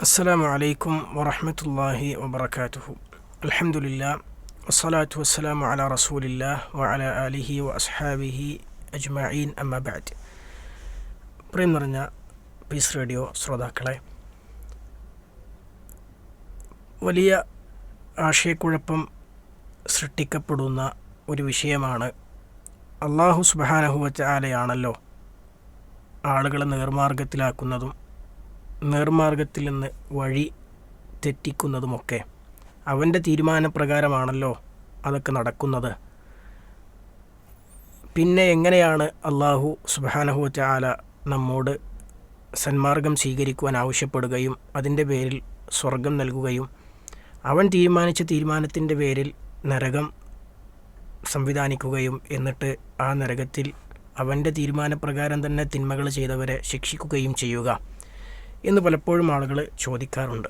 അസ്സാം വലൈക്കും വറഹമത്തല്ലാഹി വബർക്കാറ്റുഹു അലഹമുല്ല വസ്സലാത്തു വസ്സലാം അല റസൂലില്ല വല അലിഹി വസ്ഹാബിഹി അജ്മീൻ അജ്മഈൻ അമ്മബാറ്റ് പ്രിയം നിറഞ്ഞ പീസ് റേഡിയോ ശ്രോതാക്കളെ വലിയ ആശയക്കുഴപ്പം സൃഷ്ടിക്കപ്പെടുന്ന ഒരു വിഷയമാണ് അള്ളാഹു സുബാനഹുവറ്റ ആലയാണല്ലോ ആളുകളെ നേർമാർഗത്തിലാക്കുന്നതും നേർമാർഗത്തിൽ നിന്ന് വഴി തെറ്റിക്കുന്നതുമൊക്കെ അവന്റെ തീരുമാനപ്രകാരമാണല്ലോ അതൊക്കെ നടക്കുന്നത്. പിന്നെ എങ്ങനെയാണ് അള്ളാഹു സുബാനഹു ചാല നമ്മോട് സന്മാർഗം സ്വീകരിക്കുവാൻ ആവശ്യപ്പെടുകയും അതിന്റെ പേരിൽ സ്വർഗം നൽകുകയും അവൻ തീരുമാനിച്ച തീരുമാനത്തിന്റെ പേരിൽ നരകം സംവിധാനിക്കുകയും എന്നിട്ട് ആ നരകത്തിൽ അവന്റെ തീരുമാനപ്രകാരം തന്നെ തിന്മകൾ ചെയ്തവരെ ശിക്ഷിക്കുകയും ചെയ്യുക. എന്ന് പലപ്പോഴും ആളുകൾ ചോദിക്കാറുണ്ട്.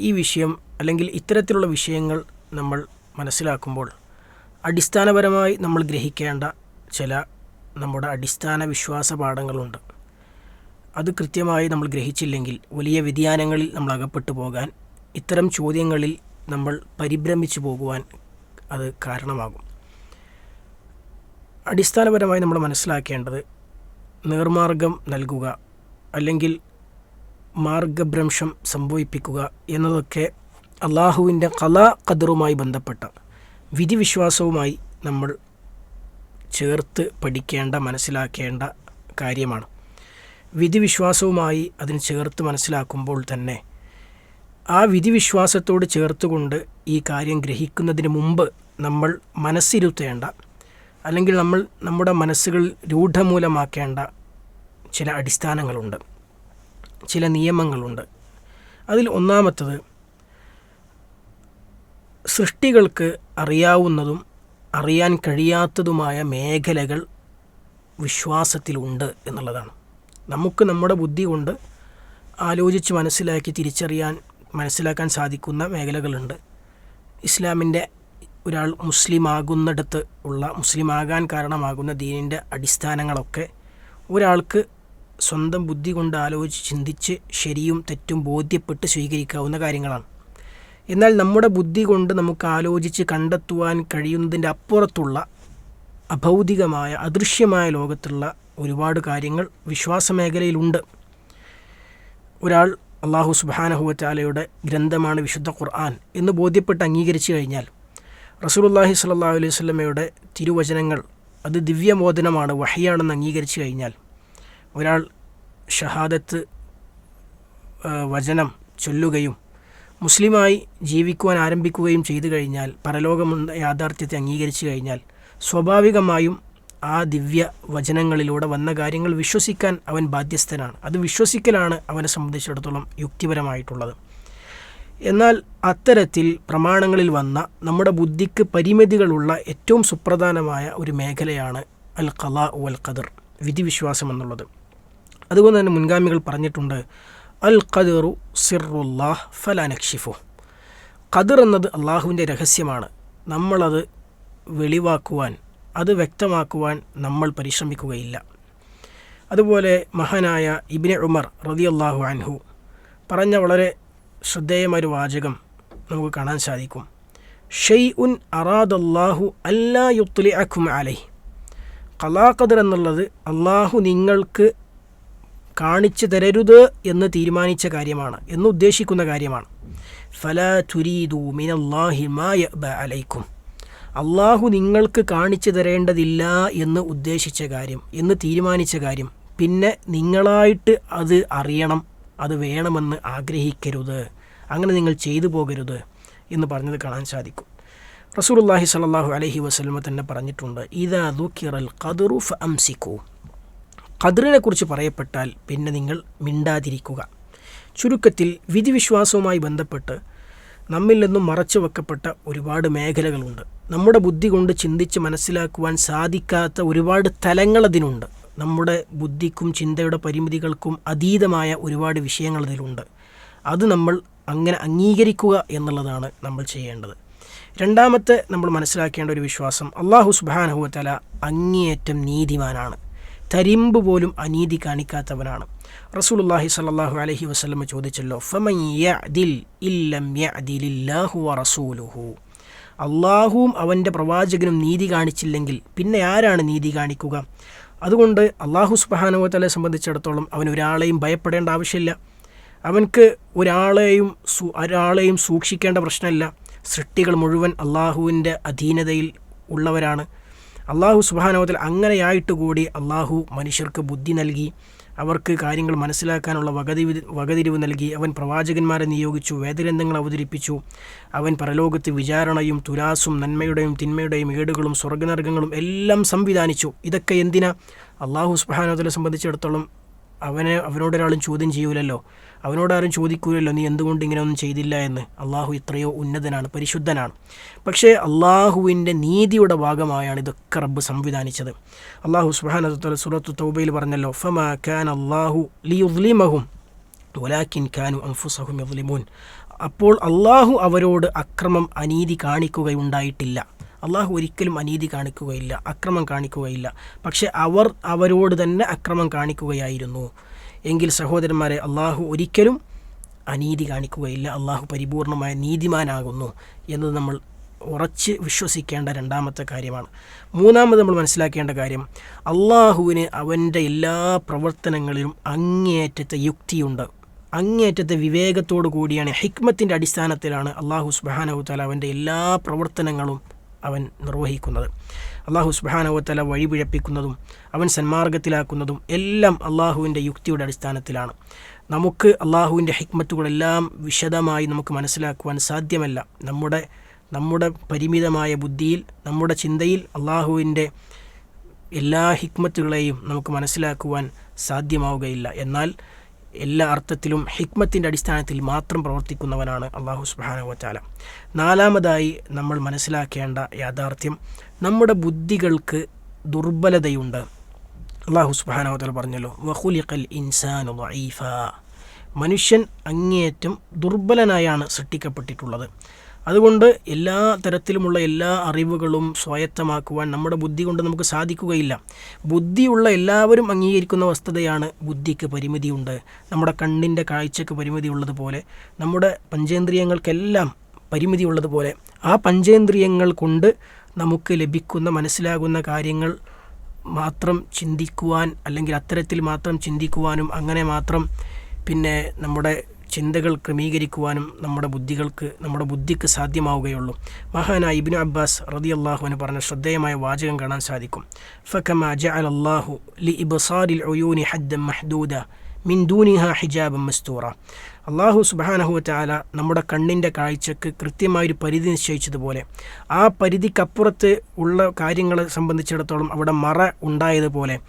ഈ വിഷയം അല്ലെങ്കിൽ ഇത്തരത്തിലുള്ള വിഷയങ്ങൾ നമ്മൾ മനസ്സിലാക്കുമ്പോൾ അടിസ്ഥാനപരമായി നമ്മൾ ഗ്രഹിക്കേണ്ട ചില നമ്മുടെ അടിസ്ഥാന വിശ്വാസ പാഠങ്ങളുണ്ട്. അത് കൃത്യമായി നമ്മൾ ഗ്രഹിച്ചില്ലെങ്കിൽ വലിയ വ്യതിയാനങ്ങളിൽ നമ്മൾ അകപ്പെട്ടു പോകാൻ ഇത്തരം ചോദ്യങ്ങളിൽ നമ്മൾ പരിഭ്രമിച്ചു പോകുവാൻ അത് കാരണമാകും. അടിസ്ഥാനപരമായി നമ്മൾ മനസ്സിലാക്കേണ്ടത് നേർമാർഗം നൽകുക അല്ലെങ്കിൽ മാർഗഭ്രംശം സംഭവിപ്പിക്കുക എന്നതൊക്കെ അള്ളാഹുവിന്റെ കലാ കദറുമായി ബന്ധപ്പെട്ട വിധിവിശ്വാസവുമായി നമ്മൾ ചേർത്ത് പഠിക്കേണ്ട മനസ്സിലാക്കേണ്ട കാര്യമാണ്. വിധിവിശ്വാസവുമായി അതിന് ചേർത്ത് മനസ്സിലാക്കുമ്പോൾ തന്നെ ആ വിധിവിശ്വാസത്തോട് ചേർത്തുകൊണ്ട് ഈ കാര്യം ഗ്രഹിക്കുന്നതിന് മുമ്പ് നമ്മൾ മനസ്സിരുത്തേണ്ട അല്ലെങ്കിൽ നമ്മൾ നമ്മുടെ മനസ്സുകൾ രൂഢമൂലമാക്കേണ്ട ചില അടിസ്ഥാനങ്ങളുണ്ട്. ചില നിയമങ്ങളുണ്ട്. അതിൽ ഒന്നാമത്തത് സൃഷ്ടികൾക്ക് അറിയാവുന്നതും അറിയാൻ കഴിയാത്തതുമായ മേഖലകൾ വിശ്വാസത്തിലുണ്ട് എന്നുള്ളതാണ്. നമുക്ക് നമ്മുടെ ബുദ്ധി കൊണ്ട് ആലോചിച്ച് മനസ്സിലാക്കി തിരിച്ചറിയാൻ മനസ്സിലാക്കാൻ സാധിക്കുന്ന മേഖലകളുണ്ട്. ഇസ്ലാമിന്റെ ഒരാൾ മുസ്ലിം ആകുന്നിടത്ത് ഉള്ള മുസ്ലിമാകാൻ കാരണമാകുന്ന ദീനിന്റെ അടിസ്ഥാനങ്ങളൊക്കെ ഒരാൾക്ക് സ്വന്തം ബുദ്ധി കൊണ്ട് ആലോചിച്ച് ചിന്തിച്ച് ശരിയും തെറ്റും ബോധ്യപ്പെട്ട് സ്വീകരിക്കാവുന്ന കാര്യങ്ങളാണ്. എന്നാൽ നമ്മുടെ ബുദ്ധി കൊണ്ട് നമുക്ക് ആലോചിച്ച് കണ്ടെത്തുവാൻ കഴിയുന്നതിന്റെ അപ്പുറത്തുള്ള അഭൗതികമായ അദൃശ്യമായ ലോകത്തുള്ള ഒരുപാട് കാര്യങ്ങൾ വിശ്വാസ മേഖലയിലുണ്ട്. ഒരാൾ അള്ളാഹു സുബാനഹുവറ്റാലയുടെ ഗ്രന്ഥമാണ് വിശുദ്ധ ഖുർആൻ എന്ന് ബോധ്യപ്പെട്ട് അംഗീകരിച്ചു കഴിഞ്ഞാൽ റസൂലുല്ലാഹി സ്വല്ലല്ലാഹു അലൈഹി വസല്ലമയുടെ തിരുവചനങ്ങൾ അത് ദിവ്യമോദനമാണ് വഹിയാണെന്ന് അംഗീകരിച്ചു കഴിഞ്ഞാൽ ഒരാൾ ഷഹാദത്ത് വചനം ചൊല്ലുകയും മുസ്ലിമായി ജീവിക്കുവാൻ ആരംഭിക്കുകയും ചെയ്തു കഴിഞ്ഞാൽ പരലോകമെന്ന യാഥാർത്ഥ്യത്തെ അംഗീകരിച്ചു കഴിഞ്ഞാൽ സ്വാഭാവികമായും ആ ദിവ്യ വചനങ്ങളിലൂടെ വന്ന കാര്യങ്ങൾ വിശ്വസിക്കാൻ അവൻ ബാധ്യസ്ഥനാണ്. അത് വിശ്വസിക്കലാണ് അവനെ സംബന്ധിച്ചിടത്തോളം യുക്തിപരമായിട്ടുള്ളത്. എന്നാൽ അത്തരത്തിൽ പ്രമാണങ്ങളിൽ വന്ന നമ്മുടെ ബുദ്ധിക്ക് പരിമിതികളുള്ള ഏറ്റവും സുപ്രധാനമായ ഒരു മേഖലയാണ് അൽ ഖലാ ഉൽ ഖദർ വിധിവിശ്വാസം എന്നുള്ളത് അതുകൊണ്ട് തന്നെ മുൻഗാമികൾ പറഞ്ഞിട്ടുണ്ട് അൽ ഖദറു സിറുല്ലാഹ് ഫലാനക്ഷിഫു ഖദർ എന്നത് അള്ളാഹുവിന്റെ രഹസ്യമാണ്. നമ്മളത് വെളിവാക്കുവാൻ അത് വ്യക്തമാക്കുവാൻ നമ്മൾ പരിശ്രമിക്കുകയില്ല. അതുപോലെ മഹാനായ ഇബിനെ ഉമർ റതിയല്ലാഹു അൻഹു പറഞ്ഞ വളരെ ശ്രദ്ധേയമായൊരു വാചകം നമുക്ക് കാണാൻ സാധിക്കും. ഷെയ് ഉൻ അറാദല്ലാഹു അല്ലാ യുത്തുലി അഖും കലാഖദർ എന്നുള്ളത് അള്ളാഹു നിങ്ങൾക്ക് കാണിച്ചു തരരുത് എന്ന് തീരുമാനിച്ച കാര്യമാണ് എന്ന് ഉദ്ദേശിക്കുന്ന കാര്യമാണ്. ഫല തുരീദു അലൈക്കും. അള്ളാഹു നിങ്ങൾക്ക് കാണിച്ചു തരേണ്ടതില്ല എന്ന് ഉദ്ദേശിച്ച കാര്യം എന്ന് തീരുമാനിച്ച കാര്യം പിന്നെ നിങ്ങളായിട്ട് അത് അറിയണം അത് വേണമെന്ന് ആഗ്രഹിക്കരുത് അങ്ങനെ നിങ്ങൾ ചെയ്തു പോകരുത് എന്ന് പറഞ്ഞത് കാണാൻ സാധിക്കും. റസൂലുള്ളാഹി സ്വല്ലല്ലാഹു അലൈഹി വസല്ലമ തന്നെ പറഞ്ഞിട്ടുണ്ട് ഇദാ ദുക്കിറൽ ഖദറു ഫഅംസിക്കൂ. ഖദറിനെ കുറിച്ച് പറയപ്പെട്ടാൽ പിന്നെ നിങ്ങൾ മിണ്ടാതിരിക്കുക. ചുരുക്കത്തിൽ വിധിവിശ്വാസവുമായി ബന്ധപ്പെട്ട് നമ്മിൽ നിന്നും മറച്ചു വെക്കപ്പെട്ട ഒരുപാട് മേഖലകളുണ്ട്. നമ്മുടെ ബുദ്ധി കൊണ്ട് ചിന്തിച്ച് മനസ്സിലാക്കുവാൻ സാധിക്കാത്ത ഒരുപാട് തലങ്ങൾ അതിനുണ്ട്. നമ്മുടെ ബുദ്ധിക്കും ചിന്തയുടെ പരിമിതികൾക്കും അതീതമായ ഒരുപാട് വിഷയങ്ങൾ അതിലുണ്ട്. അത് നമ്മൾ അങ്ങനെ അംഗീകരിക്കുക എന്നുള്ളതാണ് നമ്മൾ ചെയ്യേണ്ടത്. രണ്ടാമത്തെ നമ്മൾ മനസ്സിലാക്കേണ്ട ഒരു വിശ്വാസം അള്ളാഹു സുബാനഹുവത്തല അങ്ങേയറ്റം നീതിമാനാണ്. തരിമ്പ് പോലും അനീതി കാണിക്കാത്തവനാണ്. റസൂലുള്ളാഹി സാഹു അലഹി വസല്ലം ചോദിച്ചല്ലോ അള്ളാഹുവും അവന്റെ പ്രവാചകനും നീതി കാണിച്ചില്ലെങ്കിൽ പിന്നെ ആരാണ് നീതി കാണിക്കുക? അതുകൊണ്ട് അള്ളാഹു സുബാനുവത്തലെ സംബന്ധിച്ചിടത്തോളം അവൻ ഒരാളെയും ഭയപ്പെടേണ്ട ആവശ്യമില്ല. അവൻക്ക് ഒരാളെയും ഒരാളെയും സൂക്ഷിക്കേണ്ട പ്രശ്നമില്ല. സൃഷ്ടികൾ മുഴുവൻ അള്ളാഹുവിന്റെ അധീനതയിൽ ഉള്ളവരാണ്. അള്ളാഹു സുബാനവത്തിൽ അങ്ങനെയായിട്ട് കൂടി അള്ളാഹു മനുഷ്യർക്ക് ബുദ്ധി നൽകി അവർക്ക് കാര്യങ്ങൾ മനസ്സിലാക്കാനുള്ള വകതിവ് വകതിരിവ് നൽകി അവൻ പ്രവാചകന്മാരെ നിയോഗിച്ചു വേദഗ്രന്ഥങ്ങൾ അവതരിപ്പിച്ചു. അവൻ പരലോകത്ത് വിചാരണയും തുലാസും നന്മയുടെയും തിന്മയുടെയും ഏടുകളും സ്വർഗനർഗങ്ങളും എല്ലാം സംവിധാനിച്ചു. ഇതൊക്കെ എന്തിനാ? അള്ളാഹു സുബാനോത്തലെ സംബന്ധിച്ചിടത്തോളം അവനെ അവനോടൊരാളും ചോദ്യം ചെയ്യൂലല്ലോ. അവനോടാരും ചോദിക്കൂലല്ലോ നീ എന്തുകൊണ്ട് ഇങ്ങനെ ഒന്നും ചെയ്തില്ല എന്ന്? അള്ളാഹു ഇത്രയോ ഉന്നതനാണ് പരിശുദ്ധനാണ്. പക്ഷേ അള്ളാഹുവിന്റെ നീതിയുടെ ഭാഗമായാണ് ഇതൊക്കെ റബ്ബ് സംവിധാനിച്ചത്. അള്ളാഹു സുബാനത്തുല സുറത്തു തൗബയിൽ പറഞ്ഞല്ലോ ഫമാ അപ്പോൾ അള്ളാഹു അവരോട് അക്രമം അനീതി കാണിക്കുകയുണ്ടായിട്ടില്ല. അള്ളാഹു ഒരിക്കലും അനീതി കാണിക്കുകയില്ല അക്രമം കാണിക്കുകയില്ല. പക്ഷെ അവർ അവരോട് തന്നെ അക്രമം കാണിക്കുകയായിരുന്നു. എങ്കിൽ സഹോദരന്മാരെ അള്ളാഹു ഒരിക്കലും അനീതി കാണിക്കുകയില്ല. അള്ളാഹു പരിപൂർണമായ നീതിമാനാകുന്നു എന്ന് നമ്മൾ ഉറച്ച് വിശ്വസിക്കേണ്ട രണ്ടാമത്തെ കാര്യമാണ്. മൂന്നാമത് നമ്മൾ മനസ്സിലാക്കേണ്ട കാര്യം അള്ളാഹുവിന് അവന്റെ എല്ലാ പ്രവർത്തനങ്ങളിലും അങ്ങേയറ്റത്തെ യുക്തിയുണ്ട്. അങ്ങേയറ്റത്തെ വിവേകത്തോടു കൂടിയാണ് ഹിക്മത്തിന്റെ അടിസ്ഥാനത്തിലാണ് അള്ളാഹു സുബാനഹുത്താല അവന്റെ എല്ലാ പ്രവർത്തനങ്ങളും അവൻ നിർവഹിക്കുന്നത്. അള്ളാഹു സുബാനവത്തല വഴിപിഴപ്പിക്കുന്നതും അവൻ സന്മാർഗത്തിലാക്കുന്നതും എല്ലാം അള്ളാഹുവിന്റെ യുക്തിയുടെ അടിസ്ഥാനത്തിലാണ്. നമുക്ക് അള്ളാഹുവിന്റെ ഹിക്മത്തുകളെല്ലാം വിശദമായി നമുക്ക് മനസ്സിലാക്കുവാൻ സാധ്യമല്ല. നമ്മുടെ നമ്മുടെ പരിമിതമായ ബുദ്ധിയിൽ നമ്മുടെ ചിന്തയിൽ അള്ളാഹുവിന്റെ എല്ലാ ഹിക്മത്തുകളെയും നമുക്ക് മനസ്സിലാക്കുവാൻ സാധ്യമാവുകയില്ല. എന്നാൽ എല്ലാ അർത്ഥത്തിലും ഹിക്മത്തിന്റെ അടിസ്ഥാനത്തിൽ മാത്രം പ്രവർത്തിക്കുന്നവനാണ് അള്ളാഹു സുബാനുവച്ചാല നാലാമതായി നമ്മൾ മനസ്സിലാക്കേണ്ട യാഥാർത്ഥ്യം നമ്മുടെ ബുദ്ധികൾക്ക് ദുർബലതയുണ്ട്. അള്ളാഹു സുബാനുവത്തല പറഞ്ഞല്ലോ വഹുലിഖൽ ഇൻസാനു വൈഫ മനുഷ്യൻ അങ്ങേയറ്റം ദുർബലനായാണ് സൃഷ്ടിക്കപ്പെട്ടിട്ടുള്ളത്. അതുകൊണ്ട് എല്ലാ തരത്തിലുമുള്ള എല്ലാ അറിവുകളും സ്വായത്തമാക്കുവാൻ നമ്മുടെ ബുദ്ധി കൊണ്ട് നമുക്ക് സാധിക്കുകയില്ല. ബുദ്ധിയുള്ള എല്ലാവരും അംഗീകരിക്കുന്ന വസ്തുതയാണ് ബുദ്ധിക്ക് പരിമിതിയുണ്ട്. നമ്മുടെ കണ്ണിന്റെ കാഴ്ചക്ക് പരിമിതി ഉള്ളതുപോലെ നമ്മുടെ പഞ്ചേന്ദ്രിയങ്ങൾക്കെല്ലാം പരിമിതി ഉള്ളതുപോലെ ആ പഞ്ചേന്ദ്രിയങ്ങൾ കൊണ്ട് നമുക്ക് ലഭിക്കുന്ന മനസ്സിലാകുന്ന കാര്യങ്ങൾ മാത്രം ചിന്തിക്കുവാൻ അല്ലെങ്കിൽ അത്തരത്തിൽ മാത്രം ചിന്തിക്കുവാനും അങ്ങനെ മാത്രം പിന്നെ നമ്മുടെ ചിന്തകൾ ക്രമീകരിക്കുവാനും നമ്മുടെ ബുദ്ധികൾക്ക് നമ്മുടെ ബുദ്ധിക്ക് സാധ്യമാവുകയുള്ളൂ. മഹാനായ ഇബിനു അബ്ബാസ് റതി അള്ളാഹുവിന് പറഞ്ഞ ശ്രദ്ധേയമായ വാചകം കാണാൻ സാധിക്കും. ഫക്കമ ജഅൽ അള്ളാഹു ലി ഇബ്സാരിൽ ഒയൂനി ഹദ്ദം മഹ്ദൂദ മിൻ ദൂനിഹ ഹിജാബം മസ്തൂറ. അള്ളാഹു സുബാനഹുവറ്റാല നമ്മുടെ കണ്ണിന്റെ കാഴ്ചക്ക് കൃത്യമായൊരു പരിധി നിശ്ചയിച്ചതുപോലെ ആ പരിധിക്കപ്പുറത്ത് ഉള്ള കാര്യങ്ങൾ സംബന്ധിച്ചിടത്തോളം അവിടെ മറ ഉണ്ടായതുപോലെ.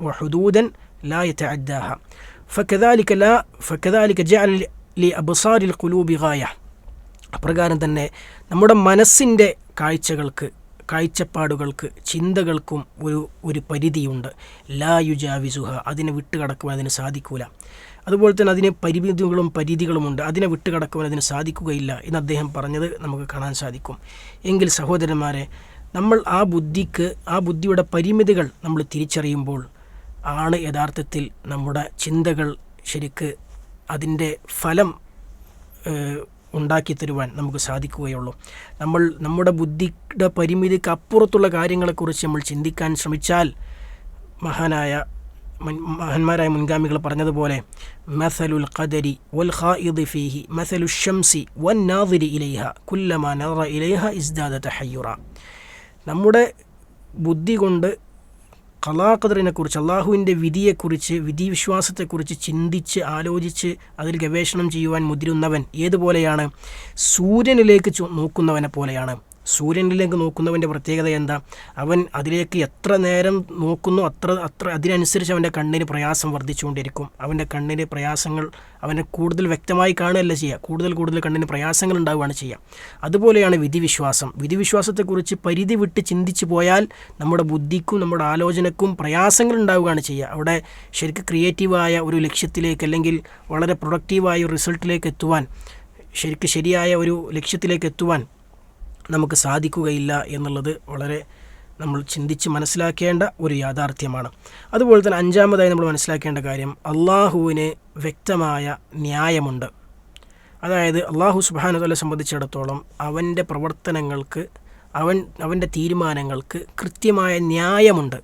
വഹുദൂദൻ ലാ അപ്രകാരം തന്നെ നമ്മുടെ മനസ്സിന്റെ കാഴ്ചകൾക്ക് കാഴ്ചപ്പാടുകൾക്ക് ചിന്തകൾക്കും ഒരു ഒരു പരിധിയുണ്ട്. ലാ യുജാവിസുഹ അതിനെ വിട്ടുകടക്കുവാൻ അതിന് സാധിക്കൂല. അതുപോലെ തന്നെ അതിന് പരിമിതികളും പരിധികളുമുണ്ട്. അതിനെ വിട്ടുകടക്കുവാൻ അതിന് സാധിക്കുകയില്ല എന്ന് അദ്ദേഹം പറഞ്ഞത് നമുക്ക് കാണാൻ സാധിക്കും. എങ്കിൽ സഹോദരന്മാരെ നമ്മൾ ആ ബുദ്ധിക്ക് ആ ബുദ്ധിയുടെ പരിമിതികൾ നമ്മൾ തിരിച്ചറിയുമ്പോൾ ആണ് യഥാർത്ഥത്തിൽ നമ്മുടെ ചിന്തകൾ ശരിക്ക് അതിന്റെ ഫലം ഉണ്ടാക്കി തരുവാൻ നമുക്ക് സാധിക്കുകയുള്ളൂ. നമ്മൾ നമ്മുടെ ബുദ്ധിയുടെ പരിമിതിക്ക് അപ്പുറത്തുള്ള കാര്യങ്ങളെക്കുറിച്ച് നമ്മൾ ചിന്തിക്കാൻ ശ്രമിച്ചാൽ മഹാനായ മഹാന്മാരായ മുൻഗാമികൾ പറഞ്ഞതുപോലെ മസലുൽ ഖദരി വൽ ഖായിദ് ഫീഹി മസലു ഷംസി വൻ നാദിരി ഇലൈഹ കുല്ലമ നറ ഇലൈഹ ഇസ്ദാദ തഹയ്യുറ. നമ്മുടെ ബുദ്ധി കൊണ്ട് കലാഖദറിനെക്കുറിച്ച് അള്ളാഹുവിന്റെ വിധിയെക്കുറിച്ച് വിധി വിശ്വാസത്തെക്കുറിച്ച് ചിന്തിച്ച് ആലോചിച്ച് അതിൽ ഗവേഷണം ചെയ്യുവാൻ മുതിരുന്നവൻ ഏതുപോലെയാണ്? സൂര്യനിലേക്ക് നോക്കുന്നവനെ പോലെയാണ്. സൂര്യനിലേക്ക് നോക്കുന്നവന്റെ പ്രത്യേകത എന്താ? അവൻ അതിലേക്ക് എത്ര നേരം നോക്കുന്നു അത്ര അത്ര അതിനനുസരിച്ച് അവന്റെ കണ്ണിന് പ്രയാസം വർദ്ധിച്ചുകൊണ്ടിരിക്കും. അവന്റെ കണ്ണിന് പ്രയാസങ്ങൾ അവനെ കൂടുതൽ വ്യക്തമായി കാണുകയല്ല ചെയ്യുക. കൂടുതൽ കൂടുതൽ കണ്ണിന് പ്രയാസങ്ങൾ ഉണ്ടാവുകയാണ് ചെയ്യുക. അതുപോലെയാണ് വിധിവിശ്വാസം. വിധിവിശ്വാസത്തെക്കുറിച്ച് പരിധി വിട്ട് ചിന്തിച്ചു പോയാൽ നമ്മുടെ ബുദ്ധിക്കും നമ്മുടെ ആലോചനക്കും പ്രയാസങ്ങൾ ഉണ്ടാവുകയാണ് ചെയ്യുക. അവിടെ ശരിക്കും ക്രിയേറ്റീവായ ഒരു ലക്ഷ്യത്തിലേക്ക് അല്ലെങ്കിൽ വളരെ പ്രൊഡക്റ്റീവായ ഒരു റിസൾട്ടിലേക്ക് എത്തുവാൻ ശരിക്കും ശരിയായ ഒരു ലക്ഷ്യത്തിലേക്ക് എത്തുവാൻ നമുക്ക് സാധിക്കുകയില്ല എന്നുള്ളത് വളരെ നമ്മൾ ചിന്തിച്ച് മനസ്സിലാക്കേണ്ട ഒരു യാഥാർത്ഥ്യമാണ്. അതുപോലെ തന്നെ അഞ്ചാമതായി നമ്മൾ മനസ്സിലാക്കേണ്ട കാര്യം അള്ളാഹുവിന് വ്യക്തമായ ന്യായമുണ്ട്. അതായത് അള്ളാഹു സുബാനുതലെ സംബന്ധിച്ചിടത്തോളം അവന്റെ പ്രവർത്തനങ്ങൾക്ക് അവൻ അവന്റെ തീരുമാനങ്ങൾക്ക് കൃത്യമായ ന്യായമുണ്ട്.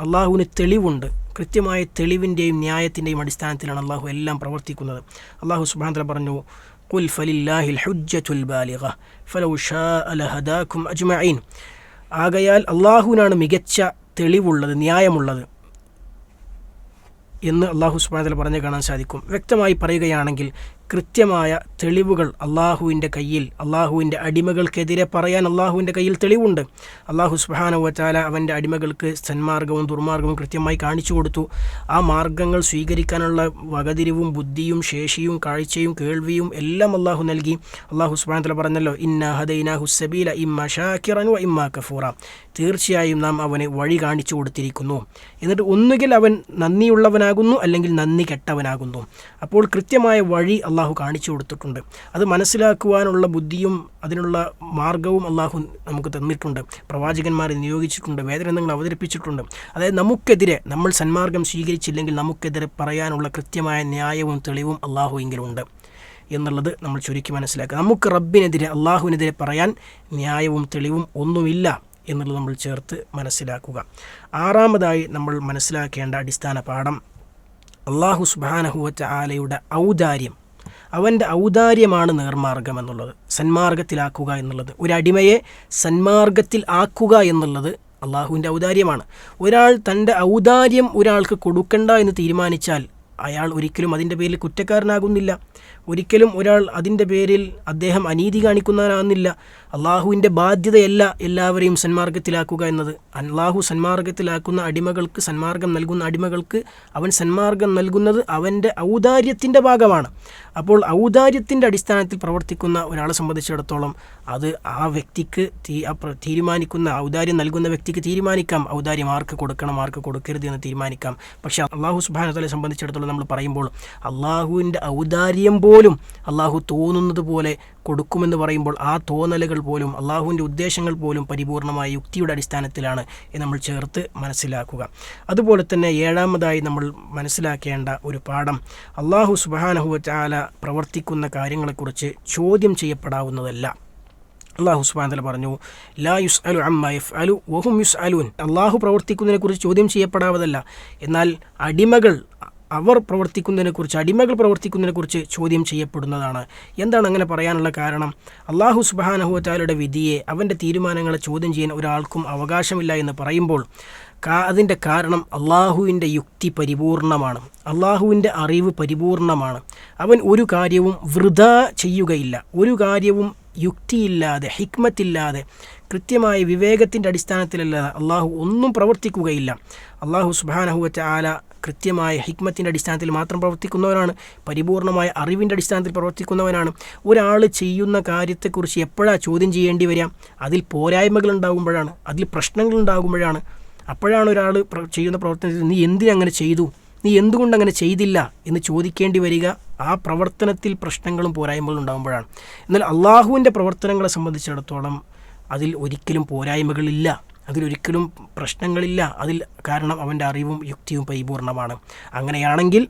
അള്ളാഹുവിന് തെളിവുണ്ട്. കൃത്യമായ തെളിവിന്റെയും ന്യായത്തിന്റെയും അടിസ്ഥാനത്തിലാണ് അള്ളാഹു എല്ലാം പ്രവർത്തിക്കുന്നത്. അള്ളാഹു സുബാന്തല പറഞ്ഞു കുൽ فلله الحجة البالغة فلو شاء لهداكم أجمعين. ആകയാൽ അള്ളാഹുവിനാണ് മികച്ച തെളിവുള്ളത് ന്യായമുള്ളത് എന്ന് അള്ളാഹു സുബാനത്തിൽ പറഞ്ഞു കാണാൻ സാധിക്കും. വ്യക്തമായി പറയുകയാണെങ്കിൽ കൃത്യമായ തെളിവുകൾ അള്ളാഹുവിന്റെ കയ്യിൽ അള്ളാഹുവിന്റെ അടിമകൾക്കെതിരെ പറയാൻ അള്ളാഹുവിന്റെ കയ്യിൽ തെളിവുണ്ട്. അള്ളാഹു സുബാനുവച്ചാല അവന്റെ അടിമകൾക്ക് സന്മാർഗവും ദുർമാർഗവും കൃത്യമായി കാണിച്ചു കൊടുത്തു. ആ മാർഗങ്ങൾ സ്വീകരിക്കാനുള്ള വകതിരിവും ബുദ്ധിയും ശേഷിയും കാഴ്ചയും കേൾവിയും എല്ലാം അള്ളാഹു നൽകി. അള്ളാഹു സുബാനത്തല പറഞ്ഞല്ലോ ഇന്ന ഹദൈന ഹുസബീല ഇമ്മ ഷാക്കിറൻ വ ഇമ്മ കഫൂറ. തീർച്ചയായും നാം അവനെ വഴി കാണിച്ചു കൊടുത്തിരിക്കുന്നു. എന്നിട്ട് ഒന്നുകിൽ അവൻ നന്ദിയുള്ളവനാകുന്നു അല്ലെങ്കിൽ നന്ദി കെട്ടവനാകുന്നു. അപ്പോൾ കൃത്യമായ വഴി അള്ളാഹു കാണിച്ചു കൊടുത്തിട്ടുണ്ട്. അത് മനസ്സിലാക്കുവാനുള്ള ബുദ്ധിയും അതിനുള്ള മാർഗവും അള്ളാഹു നമുക്ക് തന്നിട്ടുണ്ട്. പ്രവാചകന്മാരെ നിയോഗിച്ചിട്ടുണ്ട് വേദഗ്രന്ഥങ്ങൾ അവതരിപ്പിച്ചിട്ടുണ്ട്. അതായത് നമുക്കെതിരെ നമ്മൾ സന്മാർഗം സ്വീകരിച്ചില്ലെങ്കിൽ നമുക്കെതിരെ പറയാനുള്ള കൃത്യമായ ന്യായവും തെളിവും ഉണ്ട് എന്നുള്ളത് നമ്മൾ ചുരുക്കി മനസ്സിലാക്കുക. നമുക്ക് റബ്ബിനെതിരെ അള്ളാഹുവിനെതിരെ പറയാൻ ന്യായവും തെളിവും ഒന്നുമില്ല എന്നുള്ളത് നമ്മൾ ചേർത്ത് മനസ്സിലാക്കുക. ആറാമതായി നമ്മൾ മനസ്സിലാക്കേണ്ട അടിസ്ഥാന പാഠം അള്ളാഹു സുബാനഹുവറ്റ ആലയുടെ ഔദാര്യം. അവന്റെ ഔദാര്യമാണ് നേർമാർഗം എന്നുള്ളത്. സന്മാർഗത്തിലാക്കുക എന്നുള്ളത്. ഒരു അടിമയെ സന്മാർഗത്തിൽ ആക്കുക എന്നുള്ളത് അള്ളാഹുവിന്റെ ഔദാര്യമാണ്. ഒരാൾ തന്റെ ഔദാര്യം ഒരാൾക്ക് കൊടുക്കണ്ട എന്ന് തീരുമാനിച്ചാൽ അയാൾ ഒരിക്കലും അതിന്റെ പേരിൽ കുറ്റക്കാരനാകുന്നില്ല. ഒരിക്കലും ഒരാൾ അതിന്റെ പേരിൽ അദ്ദേഹം അനീതി കാണിക്കുന്നവനാകുന്നില്ല. അള്ളാഹുവിന്റെ ബാധ്യതയല്ല എല്ലാവരെയും സന്മാർഗത്തിലാക്കുക എന്നത്. അള്ളാഹു സന്മാർഗത്തിലാക്കുന്ന അടിമകൾക്ക് സന്മാർഗം നൽകുന്ന അടിമകൾക്ക് അവൻ സന്മാർഗം നൽകുന്നത് അവന്റെ ഔദാര്യത്തിന്റെ ഭാഗമാണ്. അപ്പോൾ ഔദാര്യത്തിന്റെ അടിസ്ഥാനത്തിൽ പ്രവർത്തിക്കുന്ന ഒരാളെ സംബന്ധിച്ചിടത്തോളം അത് ആ വ്യക്തിക്ക് തീരുമാനിക്കുന്ന ഔദാര്യം നൽകുന്ന വ്യക്തിക്ക് തീരുമാനിക്കാം. ഔദാര്യം ആർക്ക് കൊടുക്കണം ആർക്ക് കൊടുക്കരുത് എന്ന് തീരുമാനിക്കാം. പക്ഷെ അള്ളാഹു സുബാനത്തലെ സംബന്ധിച്ചിടത്തോളം നമ്മൾ പറയുമ്പോൾ അള്ളാഹുവിന്റെ ഔദാര്യം പോലും അള്ളാഹു തോന്നുന്നത് പോലെ കൊടുക്കുമെന്ന് പറയുമ്പോൾ ആ തോന്നലുകൾ പോലും അള്ളാഹുവിന്റെ ഉദ്ദേശങ്ങൾ പോലും പരിപൂർണമായ യുക്തിയുടെ അടിസ്ഥാനത്തിലാണ് എന്ന് നമ്മൾ ചേർത്ത് മനസ്സിലാക്കുക. അതുപോലെ തന്നെ ഏഴാമതായി നമ്മൾ മനസ്സിലാക്കേണ്ട ഒരു പാഠം അള്ളാഹു സുബാനഹുവാല പ്രവർത്തിക്കുന്ന കാര്യങ്ങളെക്കുറിച്ച് ചോദ്യം ചെയ്യപ്പെടാവുന്നതല്ല. അള്ളാഹു സുബാന്തല പറഞ്ഞു ലാ യുസ് അലു അമ്മ യഫ് അലു വഹും യുസ് അലുൻ അള്ളാഹു പ്രവർത്തിക്കുന്നതിനെക്കുറിച്ച് ചോദ്യം ചെയ്യപ്പെടാവതല്ല. എന്നാൽ അടിമകൾ അവർ പ്രവർത്തിക്കുന്നതിനെക്കുറിച്ച് അടിമകൾ പ്രവർത്തിക്കുന്നതിനെക്കുറിച്ച് ചോദ്യം ചെയ്യപ്പെടുന്നതാണ്. എന്താണ് അങ്ങനെ പറയാനുള്ള കാരണം? അള്ളാഹു സുബാനഹുവറ്റാലയുടെ വിധിയെ അവന്റെ തീരുമാനങ്ങളെ ചോദ്യം ചെയ്യാൻ ഒരാൾക്കും അവകാശമില്ല എന്ന് പറയുമ്പോൾ അതിന്റെ കാരണം അള്ളാഹുവിന്റെ യുക്തി പരിപൂർണമാണ്. അള്ളാഹുവിന്റെ അറിവ് പരിപൂർണമാണ്. അവൻ ഒരു കാര്യവും വൃഥ ചെയ്യുകയില്ല. ഒരു കാര്യവും യുക്തിയില്ലാതെ ഹിക്മത്തില്ലാതെ കൃത്യമായ വിവേകത്തിന്റെ അടിസ്ഥാനത്തിലല്ലാതെ അള്ളാഹു ഒന്നും പ്രവർത്തിക്കുകയില്ല. അള്ളാഹു സുബാനഹുവറ്റ ആല കൃത്യമായ ഹിക്മത്തിന്റെ അടിസ്ഥാനത്തിൽ മാത്രം പ്രവർത്തിക്കുന്നവനാണ്. പരിപൂർണമായ അറിവിന്റെ അടിസ്ഥാനത്തിൽ പ്രവർത്തിക്കുന്നവനാണ്. ഒരാൾ ചെയ്യുന്ന കാര്യത്തെക്കുറിച്ച് എപ്പോഴാണ് ചോദ്യം ചെയ്യേണ്ടി വരിക? അതിൽ പോരായ്മകൾ ഉണ്ടാകുമ്പോഴാണ് അതിൽ പ്രശ്നങ്ങൾ ഉണ്ടാകുമ്പോഴാണ്. അപ്പോഴാണ് ഒരാൾ ചെയ്യുന്ന പ്രവർത്തനത്തിൽ നീ എന്തിനങ്ങനെ ചെയ്തു? നീ എന്തുകൊണ്ട് അങ്ങനെ ചെയ്തില്ല എന്ന് ചോദിക്കേണ്ടി വരിക ആ പ്രവർത്തനത്തിൽ പ്രശ്നങ്ങളും പോരായ്മകളും ഉണ്ടാകുമ്പോഴാണ്. എന്നാൽ അള്ളാഹുവിന്റെ പ്രവർത്തനങ്ങളെ സംബന്ധിച്ചിടത്തോളം അതിൽ ഒരിക്കലും പോരായ്മകളില്ല. അതിലൊരിക്കലും പ്രശ്നങ്ങളില്ല. അതിൽ കാരണം അവന്റെ അറിവും യുക്തിയും പരിപൂർണമാണ്. അങ്ങനെയാണെങ്കിൽ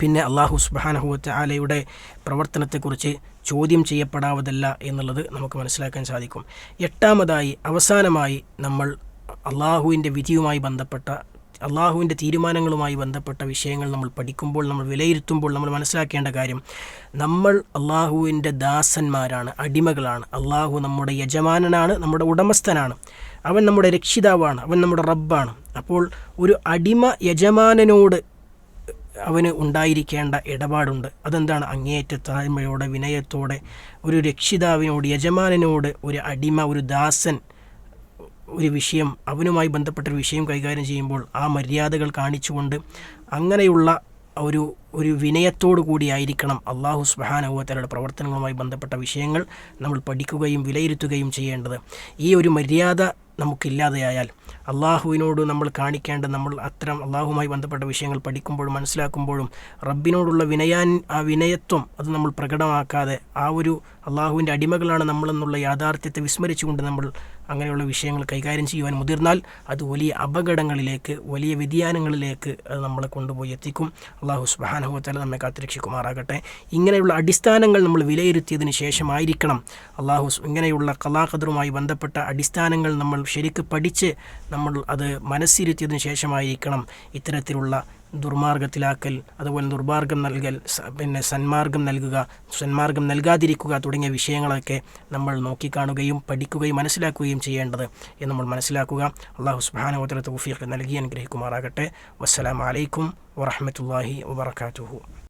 പിന്നെ അള്ളാഹു സുബാനഹുവറ്റ ആലയുടെ പ്രവർത്തനത്തെക്കുറിച്ച് ചോദ്യം ചെയ്യപ്പെടാവതല്ല എന്നുള്ളത് നമുക്ക് മനസ്സിലാക്കാൻ സാധിക്കും. എട്ടാമതായി അവസാനമായി നമ്മൾ അള്ളാഹുവിന്റെ വിധിയുമായി ബന്ധപ്പെട്ട അള്ളാഹുവിന്റെ തീരുമാനങ്ങളുമായി ബന്ധപ്പെട്ട വിഷയങ്ങൾ നമ്മൾ പഠിക്കുമ്പോൾ നമ്മൾ വിലയിരുത്തുമ്പോൾ നമ്മൾ മനസ്സിലാക്കേണ്ട കാര്യം നമ്മൾ അള്ളാഹുവിന്റെ ദാസന്മാരാണ് അടിമകളാണ്. അള്ളാഹു നമ്മുടെ യജമാനനാണ് നമ്മുടെ ഉടമസ്ഥനാണ്. അവൻ നമ്മുടെ രക്ഷിതാവാണ് അവൻ നമ്മുടെ റബ്ബാണ്. അപ്പോൾ ഒരു അടിമ യജമാനനോട് അവന് ഉണ്ടായിരിക്കേണ്ട ഇടപാടുണ്ട്. അതെന്താണ്? അങ്ങേയറ്റ താഴ്മയോടെ വിനയത്തോടെ ഒരു രക്ഷിതാവിനോട് യജമാനനോട് ഒരു അടിമ ഒരു ദാസൻ ഒരു വിഷയം അവനുമായി ബന്ധപ്പെട്ട ഒരു വിഷയം കൈകാര്യം ചെയ്യുമ്പോൾ ആ മര്യാദകൾ കാണിച്ചുകൊണ്ട് അങ്ങനെയുള്ള ഒരു ഒരു വിനയത്തോടു കൂടിയായിരിക്കണം അള്ളാഹു സുബാനഹുവത്തലയുടെ പ്രവർത്തനങ്ങളുമായി ബന്ധപ്പെട്ട വിഷയങ്ങൾ നമ്മൾ പഠിക്കുകയും വിലയിരുത്തുകയും ചെയ്യേണ്ടത്. ഈ ഒരു മര്യാദ നമുക്കില്ലാതെയായാൽ അള്ളാഹുവിനോട് നമ്മൾ കാണിക്കേണ്ട നമ്മൾ അത്തരം അള്ളാഹുമായി ബന്ധപ്പെട്ട വിഷയങ്ങൾ പഠിക്കുമ്പോഴും മനസ്സിലാക്കുമ്പോഴും റബ്ബിനോടുള്ള വിനയാൻ ആ വിനയത്വം അത് നമ്മൾ പ്രകടമാക്കാതെ ആ ഒരു അള്ളാഹുവിന്റെ അടിമകളാണ് നമ്മളെന്നുള്ള യാഥാർത്ഥ്യത്തെ വിസ്മരിച്ചുകൊണ്ട് നമ്മൾ അങ്ങനെയുള്ള വിഷയങ്ങൾ കൈകാര്യം ചെയ്യുവാൻ മുതിർന്നാൽ അത് വലിയ അപകടങ്ങളിലേക്ക് വലിയ വ്യതിയാനങ്ങളിലേക്ക് അത് നമ്മളെ കൊണ്ടുപോയി എത്തിക്കും. അള്ളാഹു സുബാനഹുത്തല നമ്മെ കാത്തിരക്ഷിക്കുമാറാകട്ടെ. ഇങ്ങനെയുള്ള അടിസ്ഥാനങ്ങൾ നമ്മൾ വിലയിരുത്തിയതിന് ശേഷമായിരിക്കണം. അള്ളാഹു ഇങ്ങനെയുള്ള കലാഖദറുമായി ബന്ധപ്പെട്ട അടിസ്ഥാനങ്ങൾ നമ്മൾ ശരിക്ക് പഠിച്ച് നമ്മൾ അത് മനസ്സിരുത്തിയതിന് ശേഷമായിരിക്കണം ഇത്തരത്തിലുള്ള ദുർമാർഗത്തിലാക്കൽ അതുപോലെ ദുർമാർഗം നൽകൽ പിന്നെ സന്മാർഗം നൽകുക സന്മാർഗം നൽകാതിരിക്കുക തുടങ്ങിയ വിഷയങ്ങളൊക്കെ നമ്മൾ നോക്കിക്കാണുകയും പഠിക്കുകയും മനസ്സിലാക്കുകയും ചെയ്യേണ്ടത് എന്ന് നമ്മൾ മനസ്സിലാക്കുക. അള്ളാഹു സുബാനോത്തര തൗഫീഖ് നൽകി അനുഗ്രഹിക്കുമാറാകട്ടെ. വസ്സലാം വസ്സലാമലൈക്കും വറഹമത്തല്ലാഹി വബർക്കാത്തുഹു